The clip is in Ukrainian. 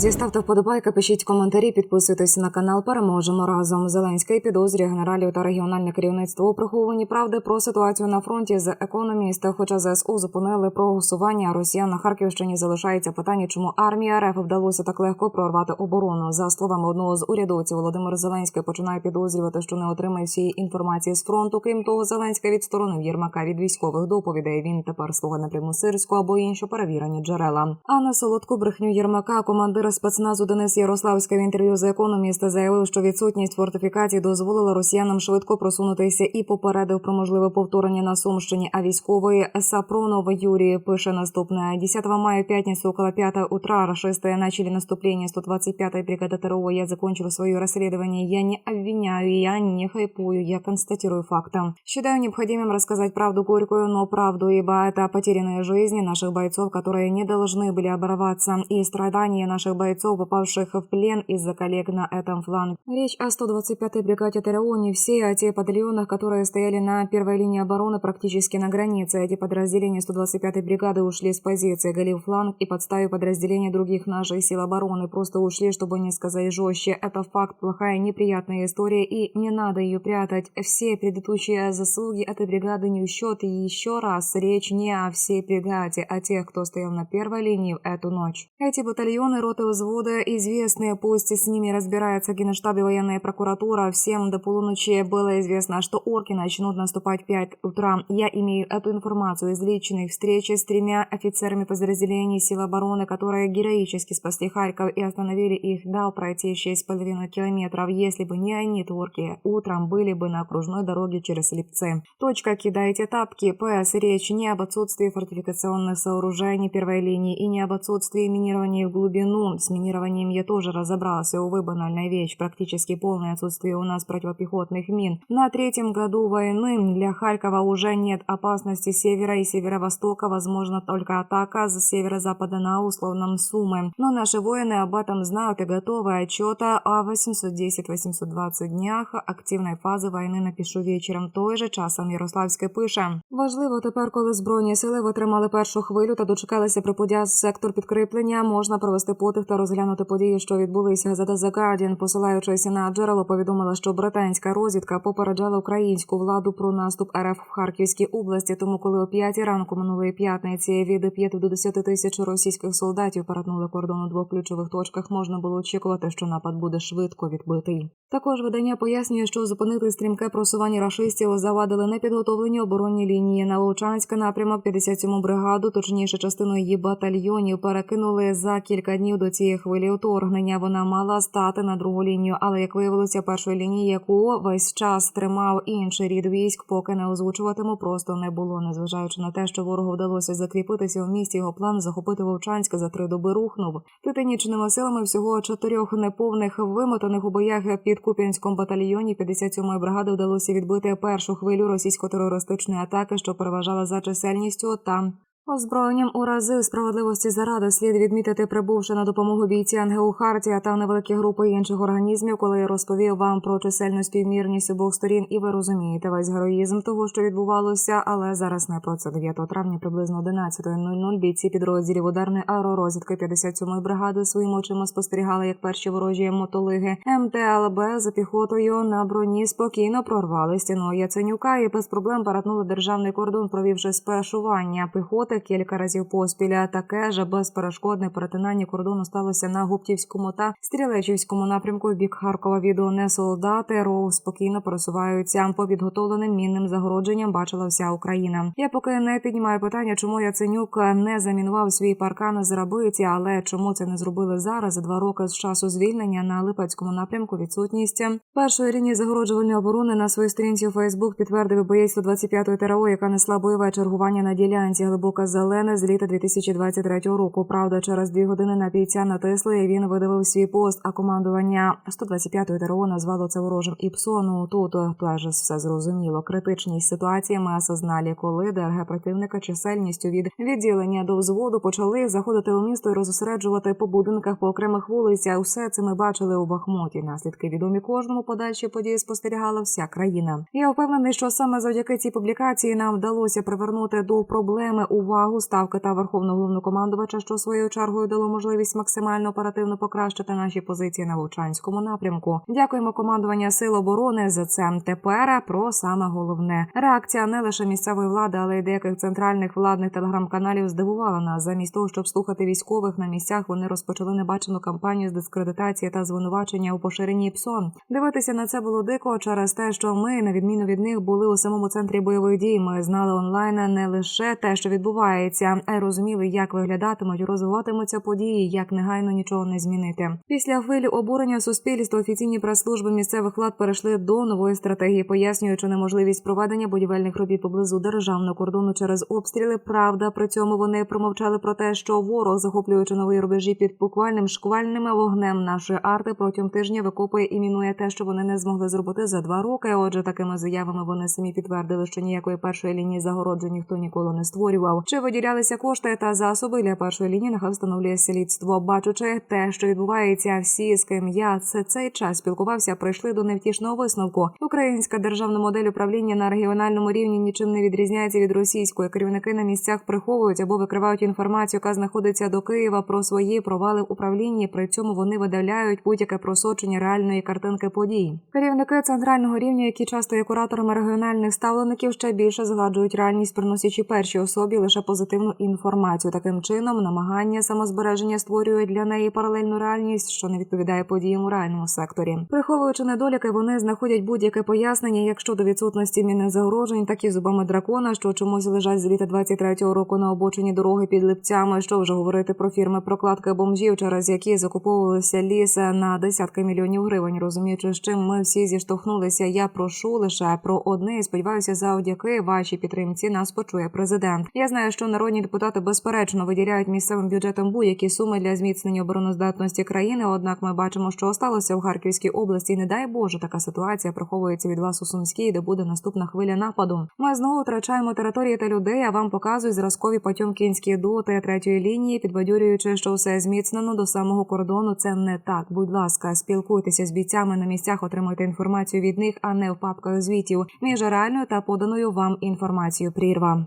Друзі, ставте вподобайки, пишіть коментарі, підписуйтесь на канал. Переможемо разом. Зеленський підозрює генералів та регіональне керівництво у прихованні правди про ситуацію на фронті з економіст. Хоча ЗСУ зупинили проголосування росіян на Харківщині. Залишається питання, чому армія РФ вдалося так легко прорвати оборону. За словами одного з урядовців, Володимир Зеленський починає підозрювати, що не отримає всієї інформації з фронту. Крім того, Зеленський відсторонив Єрмака від військових доповідей. Він тепер слуга напряму сирську або інші перевірені джерела. А на солодку брехню Єрмака командир спецназу Денис Ярославський в інтерв'ю з економіста заявив, що відсутність фортифікацій дозволила росіянам швидко просунутися і попередив про можливе повторення на Сумщині. А військовий Сапронов Юрій пише наступне: 10 мая в пятницу около 5 утра рашисты начали наступление 125-й бригады ТРО. Я закончил свое расследование. Я не обвиняю, я не хайпую, я констатирую факты. Считаю необходимым рассказать правду горькую, но правду, ибо это потерянные жизни наших бойцов, которые не должны были оборваться, и страдания наших бойцов, попавших в плен из-за коллег на этом фланге. Речь о 125-й бригаде ТРО не все, а те батальоны, которые стояли на первой линии обороны практически на границе. Эти подразделения 125-й бригады ушли с позиции, голив фланг и подставив подразделения других наших сил обороны. Просто ушли, чтобы не сказать жестче. Это факт, плохая, неприятная история, и не надо ее прятать. Все предыдущие заслуги этой бригады не в счет. И еще раз, речь не о всей бригаде, а тех, кто стоял на первой линии в эту ночь. Эти батальоны, роты взвода известные, пусть с ними разбирается Генштаб и военная прокуратура. Всем до полуночи было известно, что орки начнут наступать в 5 утра. Я имею эту информацию из личных встреч с тремя офицерами подразделений сил обороны, которые героически спасли Харьков и остановили их, дал пройти 6,5 километров. Если бы не они, то орки утром были бы на окружной дороге через Липцы. Точка «Кидайте тапки». ПС. Речь не об отсутствии фортификационных сооружений первой линии и не об отсутствии минирования в глубину. С минированием я тоже разобрался. Увы, банальная вещь. Практически полное отсутствие у нас противопехотных мин. На третьем году войны для Харькова уже нет опасности с севера и северо-востока. Возможно только атака с северо-запада на условном Сумы. Но наши воины об этом знают и готовы. Отчета о 810-820 днях активної фази війни напишу вечором. Той же часом Ярославське пише. Важливо тепер, коли збройні сили витримали першу хвилю та дочекалися приподя з сектор підкріплення, можна провести потих та розглянути події, що відбулися. Газета The Guardian, посилаючись на джерело, повідомила, що британська розвідка попереджала українську владу про наступ РФ в Харківській області. Тому, коли о п'ятій ранку минулої п'ятниці від 5 до 10 тисяч російських солдатів перетнули кордон у двох ключових точках, можна було очікувати, що напад буде швидко відбитий. Також видання пояснює, що зупинити стрімке просування рашистів завадили непідготовлені оборонні лінії на Вовчанський напрямок 57-му бригаду, точніше частину її батальйонів перекинули за кілька днів до цієї хвилі вторгнення. Вона мала стати на другу лінію, але як виявилося, першої лінії, яку весь час тримав інший рід військ, поки не озвучуватиму, просто не було, незважаючи на те, що ворогу вдалося закріпитися в місті. Його план захопити Вовчанське за три доби рухнув. Титанічними силами всього чотирьох неповних вимотаних у боях під Куп'янськом батальйоні 57-ї бригади вдалося відбити першу хвилю російсько-терористичної атаки, що переважала за чисельністю та Озброєнням у рази справедливості заради слід відмітити, прибувши на допомогу бійці НГУ Хартія та невеликі групи інших організмів, коли я розповів вам про чисельну співмірність обох сторін, і ви розумієте весь героїзм того, що відбувалося, але зараз не про це. 9 травня, приблизно 11.00 бійці підрозділів ударної аеророзвідки 57-ї бригади своїми очима спостерігали, як перші ворожі мотолиги МТЛБ за піхотою на броні спокійно прорвали стіну Яценюка і без проблем перетнули державний кордон, провівши спешування піхоти кілька разів поспіля. Таке ж безперешкодне перетинання кордону сталося на Гуптівському та Стрілечівському напрямку в бік Харкова. Відео не солдати РОУ спокійно пересуваються по підготовленим мінним загородженням. Бачила вся Україна. Я поки не піднімаю питання, чому Яценюк не замінував свій паркан з рабиці, але чому це не зробили зараз? За два роки з часу звільнення на Липецькому напрямку відсутність першої лінії загороджувальної оборони на своїй сторінці у Фейсбук підтвердив боєць 125-ї ТРО, яка несла бойове чергування на ділянці глибока зелене з літа 2023 року. Правда, через дві години на бійця натисли, і він видавив свій пост. А командування 125-ї ТРО назвало це ворожим ІПСО. Ну тут теж все зрозуміло. Критичність ситуації ми осознали, коли ДРГ противника чисельністю від відділення до взводу почали заходити у місто і розосереджувати по будинках по окремих вулицях. Усе це ми бачили у Бахмуті. Наслідки відомі кожному подальші події спостерігала вся країна. Я впевнений, що саме завдяки цій публікації нам вдалося привернути до проблеми увагу увагу ставки та верховного головнокомандувача, що своєю чергою дало можливість максимально оперативно покращити наші позиції на Вовчанському напрямку. Дякуємо командування сил оборони за це. Тепер про саме головне реакція не лише місцевої влади, але й деяких центральних владних телеграм-каналів здивувала нас. Замість того, щоб слухати військових на місцях, вони розпочали небачену кампанію з дискредитації та звинувачення у поширенні ПСО. Дивитися на це було дико через те, що ми, на відміну від них, були у самому центрі бойових дій. Ми знали онлайн не лише те, що відбувається, а й розуміли, як виглядатимуть, розвиватимуться події, як негайно нічого не змінити. Після хвилі обурення суспільства офіційні прес-служби місцевих влад перейшли до нової стратегії, пояснюючи неможливість проведення будівельних робіт поблизу державного кордону через обстріли. Правда, при цьому вони промовчали про те, що ворог, захоплюючи нові рубежі під буквальним шквальним вогнем нашої арти, протягом тижня викопує і мінує те, що вони не змогли зробити за два роки. Отже, такими заявами вони самі підтвердили, що ніякої першої лінії загороджень ніхто ніколи не створював. Чи виділялися кошти та засоби для першої лінії? Встановлює слідство. Бачучи те, що відбувається, всі з ким я це цей час спілкувався, прийшли до невтішного висновку. Українська державна модель управління на регіональному рівні нічим не відрізняється від російської. Керівники на місцях приховують або викривають інформацію, яка знаходиться до Києва про свої провали в управлінні. При цьому вони видаляють будь-яке просочення реальної картинки подій. Керівники центрального рівня, які часто є кураторами регіональних ставлеників, ще більше згладжують реальність, приносячи першій особі лише позитивну інформацію. Таким чином, намагання самозбереження створюють для неї паралельну реальність, що не відповідає подіям у реальному секторі. Приховуючи недоліки, вони знаходять будь-яке пояснення, як щодо відсутності мінних загрожень, так і зубами дракона, що чомусь лежать з літа 23-го року на обочині дороги під липцями. Що вже говорити про фірми прокладки бомжів, через які закуповувалися ліс на десятки мільйонів гривень. Розуміючи, з чим ми всі зіштовхнулися. Я прошу лише про одне і сподіваюся, завдяки вашій підтримці нас почує президент. Я знаю, що народні депутати безперечно виділяють місцевим бюджетом будь-які суми для зміцнення обороноздатності країни. Однак ми бачимо, що сталося в Харківській області. І Не дай Боже, така ситуація приховується від вас у Сумській, де буде наступна хвиля нападу. Ми знову втрачаємо території та людей. А вам показують зразкові потьомкінські доти третьої лінії, підбадьорюючи, що все зміцнено до самого кордону. Це не так. Будь ласка, спілкуйтеся з бійцями на місцях, отримуйте інформацію від них, а не в папках звітів між реальною та поданою вам інформацією. Прірва.